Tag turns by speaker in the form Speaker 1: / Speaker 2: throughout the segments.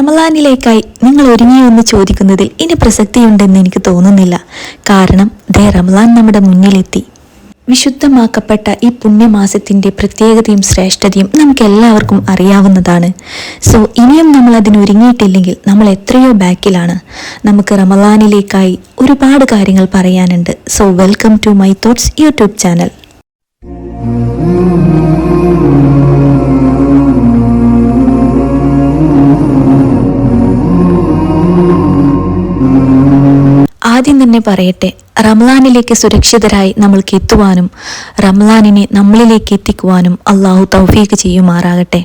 Speaker 1: റമലാനിലേക്കായി നിങ്ങൾ ഒരുങ്ങിയോ എന്ന് ചോദിക്കുന്നതിൽ ഇനി പ്രസക്തിയുണ്ടെന്ന് എനിക്ക് തോന്നുന്നില്ല. കാരണം ദേ റമലാൻ നമ്മുടെ മുന്നിലെത്തി. വിശുദ്ധമാക്കപ്പെട്ട ഈ പുണ്യമാസത്തിന്റെ പ്രത്യേകതയും ശ്രേഷ്ഠതയും നമുക്ക് എല്ലാവർക്കും അറിയാവുന്നതാണ്. സോ ഇനിയും നമ്മൾ അതിനൊരുങ്ങിയിട്ടില്ലെങ്കിൽ നമ്മൾ എത്രയോ ബാക്കിലാണ്. നമുക്ക് റമലാനിലേക്കായി ഒരുപാട് കാര്യങ്ങൾ പറയാനുണ്ട്. So welcome to my thoughts YouTube channel. ആദ്യം തന്നെ പറയട്ടെ റംലാനിലേക്ക് സുരക്ഷിതരായി നമ്മൾക്ക് എത്തുവാനും റംലാനിനെ നമ്മളിലേക്ക് എത്തിക്കുവാനും അള്ളാഹു തൗഫീക്ക് ചെയ്യുമാറാകട്ടെ.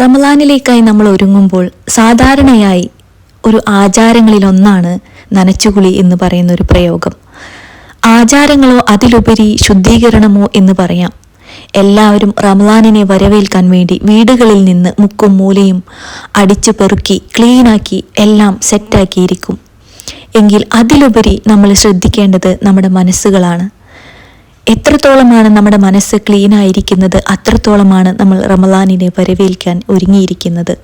Speaker 1: റമലാനിലേക്കായി നമ്മൾ ഒരുങ്ങുമ്പോൾ സാധാരണയായി ഒരു ആചാരങ്ങളിലൊന്നാണ് നനച്ചുകുളി എന്ന് പറയുന്ന ഒരു പ്രയോഗം. ആചാരങ്ങളോ അതിലുപരി ശുദ്ധീകരണമോ എന്ന് പറയാം. എല്ലാവരും റമലാനിനെ വരവേൽക്കാൻ വേണ്ടി വീടുകളിൽ നിന്ന് മുക്കും മൂലയും അടിച്ചു പെറുക്കി ക്ലീനാക്കി എല്ലാം സെറ്റാക്കിയിരിക്കും. എങ്കിൽ അതിലുപരി നമ്മൾ ശ്രദ്ധിക്കേണ്ടത് നമ്മുടെ മനസ്സുകളാണ്. എത്രത്തോളമാണ് നമ്മുടെ മനസ്സ് ക്ലീൻ ആയിരിക്കുന്നത് അത്രത്തോളമാണ് നമ്മൾ റമലാനിനെ വരവേൽക്കാൻ ഒരുങ്ങിയിരിക്കുന്നത്.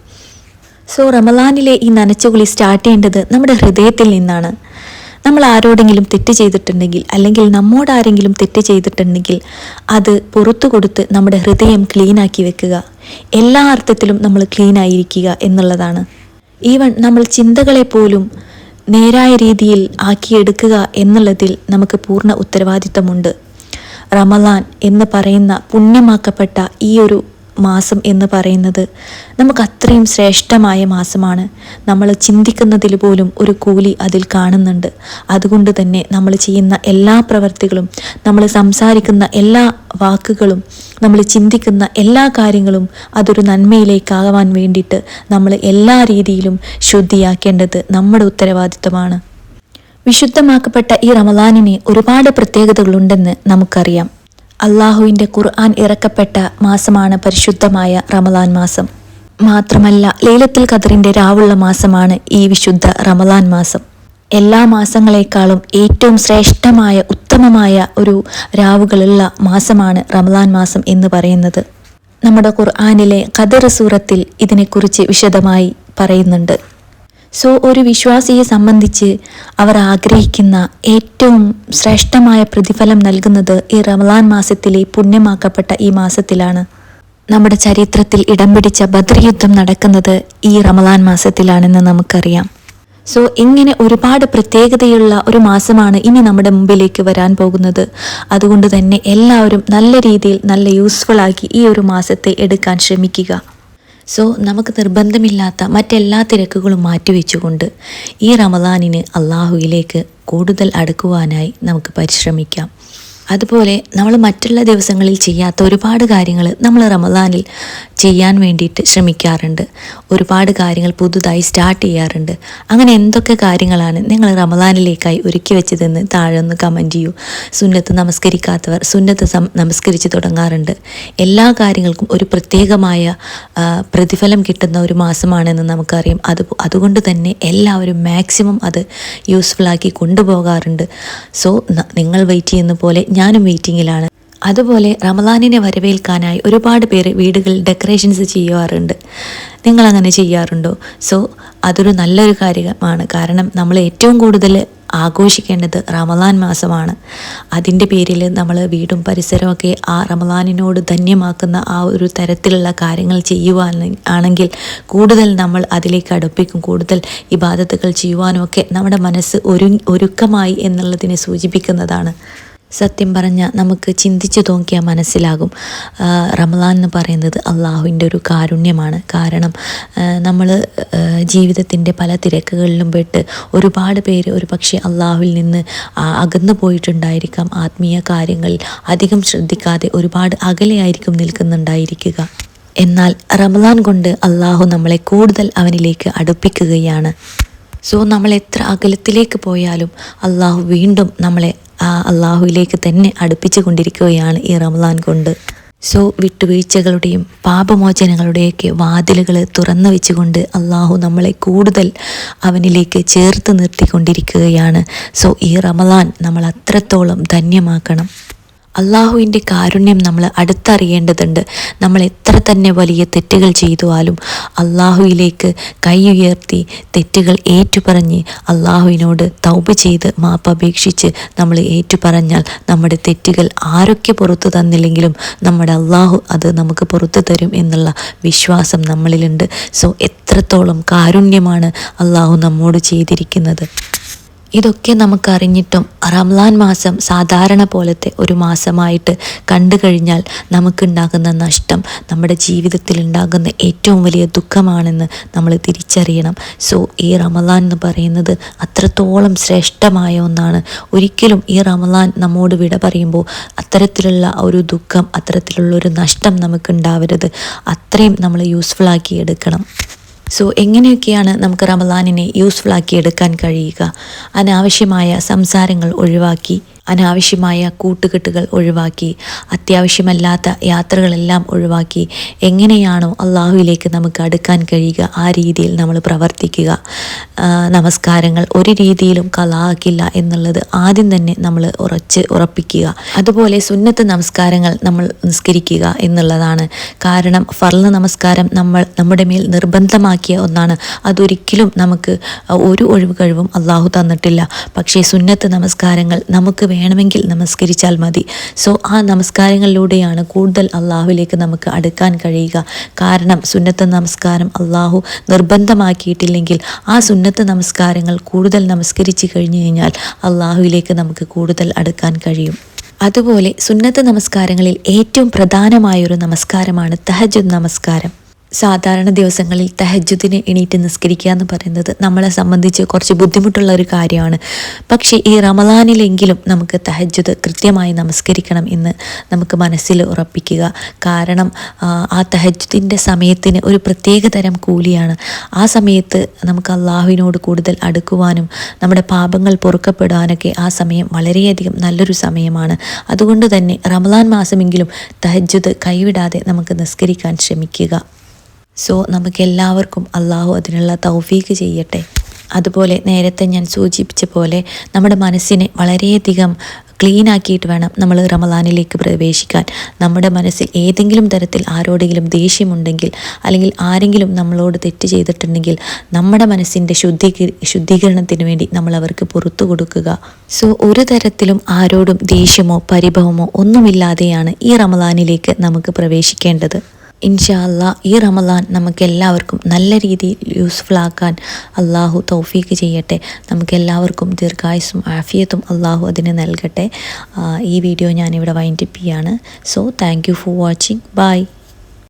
Speaker 1: സോ റമലാനിലെ ഈ നനച്ചുകുളി സ്റ്റാർട്ട് ചെയ്യേണ്ടത് നമ്മുടെ ഹൃദയത്തിൽ നിന്നാണ്. നമ്മൾ ആരോടെങ്കിലും തെറ്റ് ചെയ്തിട്ടുണ്ടെങ്കിൽ അല്ലെങ്കിൽ നമ്മോട് ആരെങ്കിലും തെറ്റ് ചെയ്തിട്ടുണ്ടെങ്കിൽ അത് പുറത്തു കൊടുത്ത് നമ്മുടെ ഹൃദയം ക്ലീനാക്കി വെക്കുക. എല്ലാ അർത്ഥത്തിലും നമ്മൾ ക്ലീൻ ആയിരിക്കുക എന്നുള്ളതാണ്. ഈവൻ നമ്മൾ ചിന്തകളെ പോലും നേരായ രീതിയിൽ ആക്കിയെടുക്കുക എന്നുള്ളതിൽ നമുക്ക് പൂർണ ഉത്തരവാദിത്തമുണ്ട്. റമലാൻ എന്ന് പറയുന്ന പുണ്യമാക്കപ്പെട്ട ഈ ഒരു മാസം എന്ന് പറയുന്നത് നമുക്ക് അത്രയും ശ്രേഷ്ഠമായ മാസമാണ്. നമ്മൾ ചിന്തിക്കുന്നതിൽ പോലും ഒരു കൂലി അതിൽ കാണുന്നുണ്ട്. അതുകൊണ്ട് തന്നെ നമ്മൾ ചെയ്യുന്ന എല്ലാ പ്രവർത്തികളും നമ്മൾ സംസാരിക്കുന്ന എല്ലാ വാക്കുകളും നമ്മൾ ചിന്തിക്കുന്ന എല്ലാ കാര്യങ്ങളും അതൊരു നന്മയിലേക്കാകാൻ വേണ്ടിയിട്ട് നമ്മൾ എല്ലാ രീതിയിലും ശുദ്ധിയാക്കേണ്ടത് നമ്മുടെ ഉത്തരവാദിത്വമാണ്. വിശുദ്ധമാക്കപ്പെട്ട ഈ റമലാനിന് ഒരുപാട് പ്രത്യേകതകളുണ്ടെന്ന് നമുക്കറിയാം. അള്ളാഹുവിന്റെ ഖുർആൻ ഇറക്കപ്പെട്ട മാസമാണ് പരിശുദ്ധമായ റമലാൻ മാസം. മാത്രമല്ല ലൈലത്തുൽ ഖദറിന്റെ രാവുള്ള മാസമാണ് ഈ വിശുദ്ധ റമലാൻ മാസം. എല്ലാ മാസങ്ങളെക്കാളും ഏറ്റവും ശ്രേഷ്ഠമായ ഉത്തമമായ ഒരു രാവുകളുള്ള മാസമാണ് റമലാൻ മാസം എന്ന് പറയുന്നത്. നമ്മുടെ ഖുർആാനിലെ ഖദർ സൂറത്തിൽ ഇതിനെക്കുറിച്ച് വിശദമായി പറയുന്നുണ്ട്. സോ ഒരു വിശ്വാസിയെ സംബന്ധിച്ച് അവർ ആഗ്രഹിക്കുന്ന ഏറ്റവും ശ്രേഷ്ഠമായ പ്രതിഫലം നൽകുന്നത് ഈ റമലാൻ മാസത്തിലെ പുണ്യമാക്കപ്പെട്ട ഈ മാസത്തിലാണ്. നമ്മുടെ ചരിത്രത്തിൽ ഇടം പിടിച്ച ബദർ യുദ്ധം നടക്കുന്നത് ഈ റമലാൻ മാസത്തിലാണെന്ന് നമുക്കറിയാം. സോ ഇങ്ങനെ ഒരുപാട് പ്രത്യേകതയുള്ള ഒരു മാസമാണ് ഇനി നമ്മുടെ മുമ്പിലേക്ക് വരാൻ പോകുന്നത്. അതുകൊണ്ട് തന്നെ എല്ലാവരും നല്ല രീതിയിൽ നല്ല യൂസ്ഫുൾ ആക്കി ഈ ഒരു മാസത്തെ എടുക്കാൻ ശ്രമിക്കുക. സോ നമുക്ക് നിർബന്ധമില്ലാത്ത മറ്റെല്ലാ തിരക്കുകളും മാറ്റിവെച്ചുകൊണ്ട് ഈ റമദാനിന് അള്ളാഹുവിലേക്ക് കൂടുതൽ അടുക്കുവാനായി നമുക്ക് പരിശ്രമിക്കാം. അതുപോലെ നമ്മൾ മറ്റുള്ള ദിവസങ്ങളിൽ ചെയ്യാത്ത ഒരുപാട് കാര്യങ്ങൾ നമ്മൾ റമദാനിൽ ചെയ്യാൻ വേണ്ടിയിട്ട് ശ്രമിക്കാറുണ്ട്. ഒരുപാട് കാര്യങ്ങൾ പുതുതായി സ്റ്റാർട്ട് ചെയ്യാറുണ്ട്. അങ്ങനെ എന്തൊക്കെ കാര്യങ്ങളാണ് നിങ്ങൾ റമദാനിലേക്കായി ഒരുക്കി വെച്ചതെന്ന് താഴെ ഒന്ന് കമന്റ് ചെയ്യൂ. സുന്നത്ത് നമസ്കരിക്കാത്തവർ സുന്നത്ത് നമസ്കരിച്ച് തുടങ്ങാറുണ്ട്. എല്ലാ കാര്യങ്ങൾക്കും ഒരു പ്രത്യേകമായ പ്രതിഫലം കിട്ടുന്ന ഒരു മാസമാണെന്ന് നമുക്കറിയാം. അത് അതുകൊണ്ട് തന്നെ എല്ലാവരും മാക്സിമം അത് യൂസ്ഫുൾ ആക്കി കൊണ്ടുപോകാറുണ്ട്. സോ നിങ്ങൾ വെയിറ്റ് ചെയ്യുന്ന പോലെ ഞാനും വെയിറ്റിങ്ങിലാണ് അതുപോലെ റമദാനിനെ വരവേൽക്കാനായി ഒരുപാട് പേര് വീടുകളിൽ ഡെക്കറേഷൻസ് ചെയ്യാറുണ്ട് നിങ്ങൾ അങ്ങനെ ചെയ്യാറുണ്ടോ? സോ അതൊരു നല്ലൊരു കാര്യമാണ്. കാരണം നമ്മൾ ഏറ്റവും കൂടുതൽ ആഘോഷിക്കേണ്ടത് റമദാൻ മാസമാണ്. അതിന്റെ പേരിൽ നമ്മൾ വീടും പരിസരമൊക്കെ ആ റമദാനിനോട് ധന്യമാക്കുന്ന ആ ഒരു തരത്തിലുള്ള കാര്യങ്ങൾ ചെയ്യുവാൻ ആണെങ്കിൽ കൂടുതൽ നമ്മൾ അതിലേക്ക് അടുപ്പിക്കും. കൂടുതൽ ഇബാദത്തുകൾ ചെയ്യുവാനും ഒക്കെ നമ്മുടെ മനസ്സ് ഒരു ഒരുക്കമായി എന്നുള്ളതിനെ സൂചിപ്പിക്കുന്നതാണ്. സത്യം പറഞ്ഞാൽ നമുക്ക് ചിന്തിച്ചു നോക്കിയാൽ മനസ്സിലാകും. റമലാൻ എന്ന് പറയുന്നത് അള്ളാഹുവിന്റെ ഒരു കാരുണ്യമാണ്. കാരണം നമ്മൾ ജീവിതത്തിന്റെ പല തിരക്കുകളിലും പെട്ട് ഒരുപാട് പേര് ഒരു പക്ഷേ അള്ളാഹുവിൽ നിന്ന് അകന്നു പോയിട്ടുണ്ടായിരിക്കാം. ആത്മീയ കാര്യങ്ങളിൽ അധികം ശ്രദ്ധിക്കാതെ ഒരുപാട് അകലെയായിരിക്കും നിൽക്കുന്നുണ്ടായിരിക്കുക. എന്നാൽ റമലാൻ കൊണ്ട് അള്ളാഹു നമ്മളെ കൂടുതൽ അവനിലേക്ക് അടുപ്പിക്കുകയാണ്. സോ നമ്മൾ എത്ര അകലത്തിലേക്ക് പോയാലും അള്ളാഹു വീണ്ടും നമ്മളെ ആ അള്ളാഹുവിലേക്ക് തന്നെ അടുപ്പിച്ചു കൊണ്ടിരിക്കുകയാണ് ഈ റമദാൻ കൊണ്ട്. സോ വിട്ടുവീഴ്ചകളുടെയും പാപമോചനങ്ങളുടെയൊക്കെ വാതിലുകൾ തുറന്നു വെച്ചുകൊണ്ട് അള്ളാഹു നമ്മളെ കൂടുതൽ അവനിലേക്ക് ചേർത്ത് നിർത്തിക്കൊണ്ടിരിക്കുകയാണ്. സോ ഈ റമദാൻ നമ്മൾ അത്രത്തോളം ധന്യമാക്കണം. അള്ളാഹുവിന്റെ കാരുണ്യം നമ്മൾ അടുത്തറിയേണ്ടതുണ്ട്. നമ്മൾ എത്ര തന്നെ വലിയ തെറ്റുകൾ ചെയ്തുവാലും കൈ ഉയർത്തി തെറ്റുകൾ ഏറ്റുപറഞ്ഞ് അള്ളാഹുവിനോട് തൗബ ചെയ്ത് മാപ്പപേക്ഷിച്ച് നമ്മൾ ഏറ്റുപറഞ്ഞാൽ നമ്മുടെ തെറ്റുകൾ ആരൊക്കെ പുറത്തു തന്നില്ലെങ്കിലും നമ്മുടെ അള്ളാഹു അത് നമുക്ക് പുറത്തു തരും എന്നുള്ള വിശ്വാസം നമ്മളിലുണ്ട്. സോ എത്രത്തോളം കാരുണ്യമാണ് അള്ളാഹു നമ്മോട് ചെയ്തിരിക്കുന്നത്. ഇതൊക്കെ നമുക്കറിഞ്ഞിട്ടും റംലാൻ മാസം സാധാരണ പോലത്തെ ഒരു മാസമായിട്ട് കണ്ടു കഴിഞ്ഞാൽ നമുക്കുണ്ടാകുന്ന നഷ്ടം നമ്മുടെ ജീവിതത്തിൽ ഉണ്ടാകുന്ന ഏറ്റവും വലിയ ദുഃഖമാണെന്ന് നമ്മൾ തിരിച്ചറിയണം. സോ ഈ റമലാൻ എന്ന് പറയുന്നത് അത്രത്തോളം ശ്രേഷ്ഠമായ ഒന്നാണ്. ഒരിക്കലും ഈ റമലാൻ നമ്മോട് വിട പറയുമ്പോൾ അത്തരത്തിലുള്ള ഒരു ദുഃഖം അത്തരത്തിലുള്ള ഒരു നഷ്ടം നമുക്കുണ്ടാവരുത്. അത്രയും നമ്മൾ യൂസ്ഫുൾ ആക്കി എടുക്കണം. സോ എങ്ങനെയൊക്കെയാണ് നമുക്ക് റമലാനിനെ യൂസ്ഫുൾ ആക്കി എടുക്കാൻ കഴിയുക? അനാവശ്യമായ സംസാരങ്ങൾ ഒഴിവാക്കി അനാവശ്യമായ കൂട്ടുകെട്ടുകൾ ഒഴിവാക്കി അത്യാവശ്യമല്ലാത്ത യാത്രകളെല്ലാം ഒഴിവാക്കി എങ്ങനെയാണോ അള്ളാഹുവിലേക്ക് നമുക്ക് അടുക്കാൻ കഴിയുക ആ രീതിയിൽ നമ്മൾ പ്രവർത്തിക്കുക. നമസ്കാരങ്ങൾ ഒരു രീതിയിലും കലാക്കില്ല എന്നുള്ളത് ആദ്യം തന്നെ നമ്മൾ ഉറച്ച് ഉറപ്പിക്കുക. അതുപോലെ സുന്നത്ത് നമസ്കാരങ്ങൾ നമ്മൾ നിസ്കരിക്കുക എന്നുള്ളതാണ്. കാരണം ഫർള നമസ്കാരം നമ്മൾ നമ്മുടെ മേൽ നിർബന്ധമാക്കിയ ഒന്നാണ്. അതൊരിക്കലും നമുക്ക് ഒരു ഒഴിവ് കഴിവും അള്ളാഹു തന്നിട്ടില്ല. പക്ഷേ സുന്നത്ത് നമസ്കാരങ്ങൾ നമുക്ക് വേണമെങ്കിൽ നമസ്കരിച്ചാൽ മതി. സോ ആ നമസ്കാരങ്ങളിലൂടെയാണ് കൂടുതൽ അള്ളാഹുവിലേക്ക് നമുക്ക് അടുക്കാൻ കഴിയുക. കാരണം സുന്നത്ത് നമസ്കാരം അള്ളാഹു നിർബന്ധമാക്കിയിട്ടില്ലെങ്കിൽ ആ സുന്നത്ത് നമസ്കാരങ്ങൾ കൂടുതൽ നമസ്കരിച്ച് കഴിഞ്ഞു കഴിഞ്ഞാൽ അള്ളാഹുവിലേക്ക് നമുക്ക് കൂടുതൽ അടുക്കാൻ കഴിയും. അതുപോലെ സുന്നത്ത് നമസ്കാരങ്ങളിൽ ഏറ്റവും പ്രധാനമായൊരു നമസ്കാരമാണ് തഹജുദ് നമസ്കാരം. സാധാരണ ദിവസങ്ങളിൽ തഹജ്ജുദിനെ എണീറ്റ് നിസ്കരിക്കുക എന്ന് പറയുന്നത് നമ്മളെ സംബന്ധിച്ച് കുറച്ച് ബുദ്ധിമുട്ടുള്ള ഒരു കാര്യമാണ്. പക്ഷേ ഈ റമദാനിലെങ്കിലും നമുക്ക് തഹജുദ് കൃത്യമായി നമസ്കരിക്കണം എന്ന് നമുക്ക് മനസ്സിൽ ഉറപ്പിക്കുക. കാരണം ആ തഹജുദിന്റെ സമയത്തിന് ഒരു പ്രത്യേക തരം കൂലിയാണ്. ആ സമയത്ത് നമുക്ക് അള്ളാഹുവിനോട് കൂടുതൽ അടുക്കുവാനും നമ്മുടെ പാപങ്ങൾ പൊറുക്കപ്പെടാനൊക്കെ ആ സമയം വളരെയധികം നല്ലൊരു സമയമാണ്. അതുകൊണ്ട് തന്നെ റമദാൻ മാസമെങ്കിലും തഹജുദ് കൈവിടാതെ നമുക്ക് നിസ്കരിക്കാൻ ശ്രമിക്കുക. സോ നമുക്കെല്ലാവർക്കും അള്ളാഹു അതിനുള്ള തൗഫീക്ക് ചെയ്യട്ടെ. അതുപോലെ നേരത്തെ ഞാൻ സൂചിപ്പിച്ച പോലെ നമ്മുടെ മനസ്സിനെ വളരെയധികം ക്ലീൻ ആക്കിയിട്ട് വേണം നമ്മൾ റമദാനിലേക്ക് പ്രവേശിക്കാൻ. നമ്മുടെ മനസ്സിൽ ഏതെങ്കിലും തരത്തിൽ ആരോടെങ്കിലും ദേഷ്യമുണ്ടെങ്കിൽ അല്ലെങ്കിൽ ആരെങ്കിലും നമ്മളോട് തെറ്റ് ചെയ്തിട്ടുണ്ടെങ്കിൽ നമ്മുടെ മനസ്സിന്റെ ശുദ്ധീകരി ശുദ്ധീകരണത്തിന് വേണ്ടി നമ്മൾ അവർക്ക് പുറത്തു കൊടുക്കുക. സോ ഒരു തരത്തിലും ആരോടും ദേഷ്യമോ പരിഭവമോ ഒന്നുമില്ലാതെയാണ് ഈ റമദാനിലേക്ക് നമുക്ക് പ്രവേശിക്കേണ്ടത്. ഇൻഷാല്ല ഈ റമദാൻ നമുക്ക് എല്ലാവർക്കും നല്ല രീതിയിൽ യൂസ്ഫുൾ ആക്കാൻ അള്ളാഹു തൗഫീക്ക് ചെയ്യട്ടെ. നമുക്ക് എല്ലാവർക്കും ദീർഘായുസും ആഫിയത്തും അള്ളാഹു അതിന് നൽകട്ടെ. ഈ വീഡിയോ ഞാനിവിടെ വൈൻഡപ്പ് ചെയ്യാണ്. So thank you for watching bye